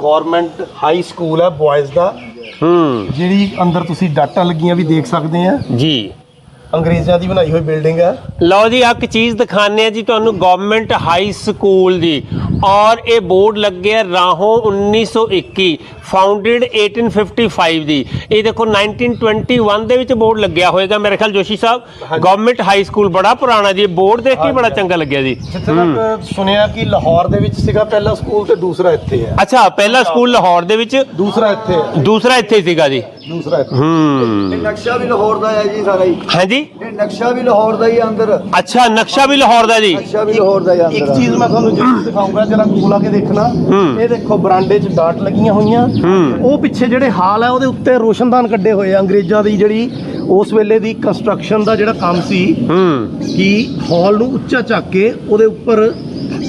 Government high school ਹੈ ਬॉयਜ਼ ਦਾ। ਹੂੰ। ਜਿਹੜੀ ਅੰਦਰ ਤੁਸੀਂ ਡਾਟਾ ਲੱਗੀਆਂ ਵੀ ਦੇਖ ਸਕਦੇ ਆ। ਜੀ। ਅੰਗਰੇਜ਼ਾਂ ਦੀ ਬਣਾਈ ਹੋਈ ਬਿਲਡਿੰਗ ਹੈ ਲਓ ਜੀ ਇੱਕ ਚੀਜ਼ ਦਿਖਾਣੇ ਆ ਜੀ ਤੁਹਾਨੂੰ ਗਵਰਨਮੈਂਟ ਹਾਈ ਸਕੂਲ ਦੀ। ਔਰ ਇਹ ਬੋਰਡ ਲੱਗਿਆ ਰਾਹੋਂ 1921 ਫਾਊਂਡਡ 1855 ਦੀ। ਇਹ ਦੇਖੋ 1921 ਦੇ ਵਿੱਚ ਬੋਰਡ ਲੱਗਿਆ ਹੋਏਗਾ ਮੇਰੇ ਖਿਆਲ ਜੋਸ਼ੀ ਸਾਹਿਬ। ਗਵਰਨਮੈਂਟ ਹਾਈ ਸਕੂਲ ਬੜਾ ਪੁਰਾਣਾ ਜੀ ਬੋਰਡ ਦੇਖ ਕੇ ਬੜਾ ਚੰਗਾ ਲੱਗਿਆ ਜੀ। ਜਿੱਥੇ ਤੱਕ ਸੁਣਿਆ ਕਿ ਲਾਹੌਰ ਦੇ ਵਿੱਚ ਸੀਗਾ ਪਹਿਲਾ ਸਕੂਲ ਤੇ ਦੂਸਰਾ ਇੱਥੇ ਹੈ ਅੱਛਾ ਪਹਿਲਾ ਸਕੂਲ ਲਾਹੌਰ ਦੇ ਵਿੱਚ। ਦੂਸਰਾ ਇੱਥੇ ਹੈ ਦੂਸਰਾ ਇੱਥੇ ਸੀਗਾ ਜੀ। ਦੂਸਰਾ ਇੱਥੇ ਹੂੰ। ਨਕਸ਼ਾ ਵੀ ਲਾਹੌਰ ਦਾ ਹੈ ਜੀ ਸਾਰਾ ਹੀ। ਹਾਂਜੀ ਇਹ ਨਕਸ਼ਾ ਵੀ ਲਾਹੌਰ ਦਾ ਹੀ ਹੈ ਅੰਦਰ। ਅੱਛਾ ਨਕਸ਼ਾ ਵੀ ਲਾਹੌਰ ਦਾ ਜੀ? ਨਕਸ਼ਾ ਵੀ ਲਾਹੌਰ ਦਾ ਹੀ ਹੈ ਇੱਕ ਚੀਜ਼ ਮੈਂ ਤੁਹਾਨੂੰ ਜ਼ਰੂਰ ਦਿਖਾਊਂਗਾ ਜਰਾ ਕੋਲ ਆ ਕੇ ਦੇਖਣਾ। ਇਹ ਦੇਖੋ ਬਰਾਂਡੇ 'ਚ ਡਾਟ ਲੱਗੀਆਂ ਹੋਈਆਂ। ਉਹ ਪਿੱਛੇ ਜਿਹੜੇ ਹਾਲ ਹੈ ਉਹਦੇ ਉੱਤੇ ਰੋਸ਼ਨਦਾਨ ਕੱਢੇ ਹੋਏ ਆ ਅੰਗਰੇਜ਼ਾਂ ਦੀ ਜਿਹੜੀ ਉਸ ਵੇਲੇ ਦੀ ਕੰਸਟਰਕਸ਼ਨ ਦਾ ਜਿਹੜਾ ਕੰਮ ਸੀ ਹੂੰ। ਕਿ ਹਾਲ ਨੂੰ ਉੱਚਾ ਚੱਕ ਕੇ ਉਹਦੇ ਉੱਪਰ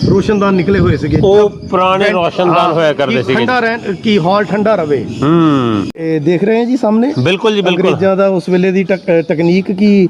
ਰੋਸ਼ਨਦਾਨ ਨਿਕਲੇ ਹੋਏ ਸੀਗੇ। ਉਹ ਪੁਰਾਣੇ ਰੋਸ਼ਨਦਾਨ ਹੋਇਆ ਕਰਦੇ ਸੀਗੇ। ਠੰਡਾ ਰਹਿ ਕਿ ਹਾਲ ਠੰਡਾ ਰਵੇ। ਹੂੰ। ਇਹ ਦੇਖ ਰਹੇ ਹੈ ਜੀ ਸਾਹਮਣੇ? ਬਿਲਕੁਲ ਜੀ ਬਿਲਕੁਲ। ਅੰਗਰੇਜ਼ਾਂ ਦਾ ਉਸ ਵੇਲੇ ਦੀ ਟਕ- ਤਕਨੀਕ ਕਿ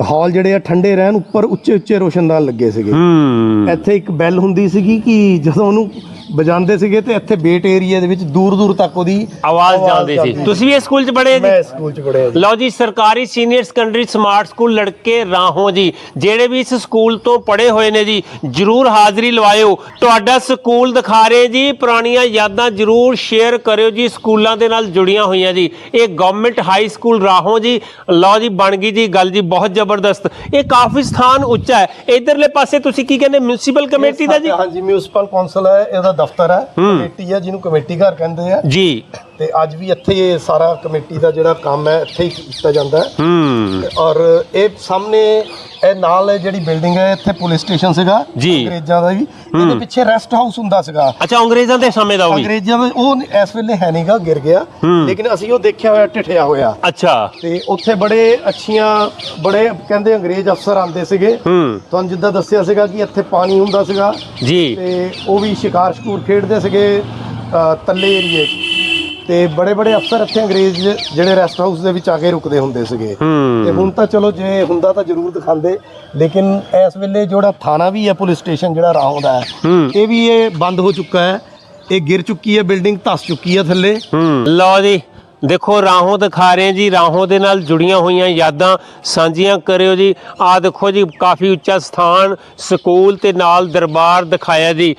ਹਾਲ ਜਿਹੜੇ ਆ ਠੰਡੇ ਰਹਿਣ ਉੱਪਰ ਉੱਚੇ ਉੱਚੇ ਰੋਸ਼ਨਦਾਨ ਲੱਗੇ ਸੀਗੇ। ਹੂੰ। ਇੱਥੇ ਇੱਕ ਬੈਲ ਹੁੰਦੀ ਸੀਗੀ ਕਿ ਜਦੋਂ ਉਹਨੂੰ ਵਜਾਉਂਦੇ ਸੀਗੇ ਤੇ ਇੱਥੇ ਬੇਟ ਏਰੀਆ ਦੇ ਵਿੱਚ ਦੂਰ ਦੂਰ ਤੱਕ ਉਹਦੀ ਆਵਾਜ਼ ਜਾਂਦੀ ਸੀ। ਤੁਸੀਂ ਵੀ ਇਸ ਸਕੂਲ 'ਚ ਪੜ੍ਹੇ ਜੀ? ਮੈਂ ਸਕੂਲ ਚ ਪੜਿਆ ਜੀ। ਲਓ ਜੀ ਸਰਕਾਰੀ ਸੀਨੀਅਰ ਸੈਕੰਡਰੀ ਸਮਾਰਟ ਸਕੂਲ ਲੜਕੇ ਰਾਹੋਂ ਜੀ। ਜਿਹੜੇ ਵੀ ਇਸ ਸਕੂਲ ਤੋਂ ਪੜ੍ਹੇ ਹੋਏ ਨੇ ਜੀ ਜਰੂਰ ਹਾਜ਼ਰੀ ਲਵਾਇਓ। ਤੁਹਾਡਾ ਸਕੂਲ ਦਿਖਾ ਰਹੇ ਜੀ। ਪੁਰਾਣੀਆਂ ਯਾਦਾਂ ਜਰੂਰ ਸ਼ੇਅਰ ਕਰਿਓ ਜੀ। ਸਕੂਲਾਂ ਦੇ ਨਾਲ ਜੁੜੀਆਂ ਹੋਈਆਂ ਜੀ। ਇਹ ਗਵਰਨਮੈਂਟ ਹਾਈ ਸਕੂਲ ਰਾਹੋਂ ਜੀ। ਲਓ ਜੀ ਬਣ ਗਈ ਜੀ ਗੱਲ ਜੀ ਬਹੁਤ ਜ਼ਬਰਦਸਤ। ਇਹ ਕਾਫੀ ਸਥਾਨ ਉੱਚਾ ਹੈ। ਇਧਰਲੇ ਪਾਸੇ ਤੁਸੀਂ ਕੀ ਕਹਿੰਦੇ ਮਿਊਨਿਸਪਲ ਕਮੇਟੀ ਦਾ ਜੀ? ਹਾਂਜੀ ਮਿਊਨਿਸਪਲ ਕੌਂਸਲ ਹੈ। ਇਹਦਾ ਦਫ਼ਤਰ ਹੈ ਕਮੇਟੀ ਹੈ ਜਿਹਨੂੰ ਕਮੇਟੀ ਘਰ ਕਹਿੰਦੇ ਆ। ਜੀ। ਤੇ ਅੱਜ ਵੀ ਇੱਥੇ ਇਹ ਸਾਰਾ ਕਮੇਟੀ ਦਾ ਜਿਹੜਾ ਕੰਮ ਹੈ ਇੱਥੇ ਹੀ ਕੀਤਾ ਜਾਂਦਾ ਹੈ। ਹੂੰ। ਔਰ ਇਹ ਸਾਹਮਣੇ ਇਹ ਨਾਲ ਇਹ ਜਿਹੜੀ ਬਿਲਡਿੰਗ ਹੈ ਇੱਥੇ ਪੁਲਿਸ ਸਟੇਸ਼ਨ ਸੀਗਾ ਜੀ। ਅੰਗਰੇਜ਼ਾਂ ਦਾ ਵੀ। ਇਹਦੇ ਪਿੱਛੇ ਰੈਸਟ ਹਾਊਸ ਹੁੰਦਾ ਸੀਗਾ। ਅੱਛਾ ਅੰਗਰੇਜ਼ਾਂ ਦੇ ਸਮੇਂ ਦਾ ਉਹ ਵੀ। ਅੰਗਰੇਜ਼ਾਂ ਦਾ ਉਹ ਇਸ ਵੇਲੇ ਹੈ ਨਹੀਂਗਾ ਗਿਰ ਗਿਆ। ਲੇਕਿਨ ਅਸੀਂ ਉਹ ਦੇਖਿਆ ਹੋਇਆ ਟਿਠਿਆ ਹੋਇਆ। ਅੱਛਾ। ਤੇ ਉੱਥੇ ਬੜੇ ਅੱਛੀਆਂ ਬੜੇ ਕਹਿੰਦੇ ਅੰਗਰੇਜ਼ ਅਫਸਰ ਆਉਂਦੇ ਸੀਗੇ। ਹੂੰ। ਤੁਹਾਨੂੰ ਜਿੱਦਾਂ ਦੱਸਿਆ ਸੀਗਾ ਕਿ ਇੱਥੇ ਪਾਣੀ ਹੁੰਦਾ ਸੀਗਾ। ਜੀ। ਤੇ ਉਹ ਵੀ ਸ਼ਿਕਾਰ ਸ਼ਕੂਰ ਖੇਡਦੇ ਸੀਗੇ ਅ, ਤੱਲੇ ਏਰੀਏ 'ਚ। ਤੇ ਬੜੇ ਬੜੇ ਅਫਸਰ ਇੱਥੇ ਅੰਗਰੇਜ਼ ਜਿਹੜੇ ਰੈਸਟ ਹਾਊਸ ਦੇ ਵਿੱਚ ਆ ਕੇ ਰੁਕਦੇ ਹੁੰਦੇ ਸੀਗੇ। ਤੇ ਹੁਣ ਤਾਂ ਚਲੋ ਜੇ ਹੁੰਦਾ ਤਾਂ ਜ਼ਰੂਰ ਦਿਖਾਉਂਦੇ ਲੇਕਿਨ ਇਸ ਵੇਲੇ ਜਿਹੜਾ ਥਾਣਾ ਵੀ ਹੈ ਪੁਲਿਸ ਸਟੇਸ਼ਨ ਜਿਹੜਾ ਰਾਹੋਂ ਦਾ ਇਹ ਵੀ ਇਹ ਬੰਦ ਹੋ ਚੁੱਕਾ ਹੈ। ਇਹ ਗਿਰ ਚੁੱਕੀ ਹੈ ਬਿਲਡਿੰਗ ਧੱਸ ਚੁੱਕੀ ਹੈ ਥੱਲੇ। ਲਓ ਜੀ ਦੇਖੋ ਰਾਹੋਂ ਦਿਖਾ ਰਹੇ ਜੀ ਰਾਹੋਂ ਦੇ ਨਾਲ ਜੁੜੀਆਂ ਹੋਈਆਂ ਯਾਦਾਂ ਸਾਂਝੀਆਂ ਕਰਿਓ ਜੀ। ਆ ਦੇਖੋ ਜੀ ਕਾਫੀ ਉੱਚਾ ਸਥਾਨ ਸਕੂਲ ਤੇ ਨਾਲ ਦਰਬਾਰ ਦਿਖਾਇਆ ਜੀ।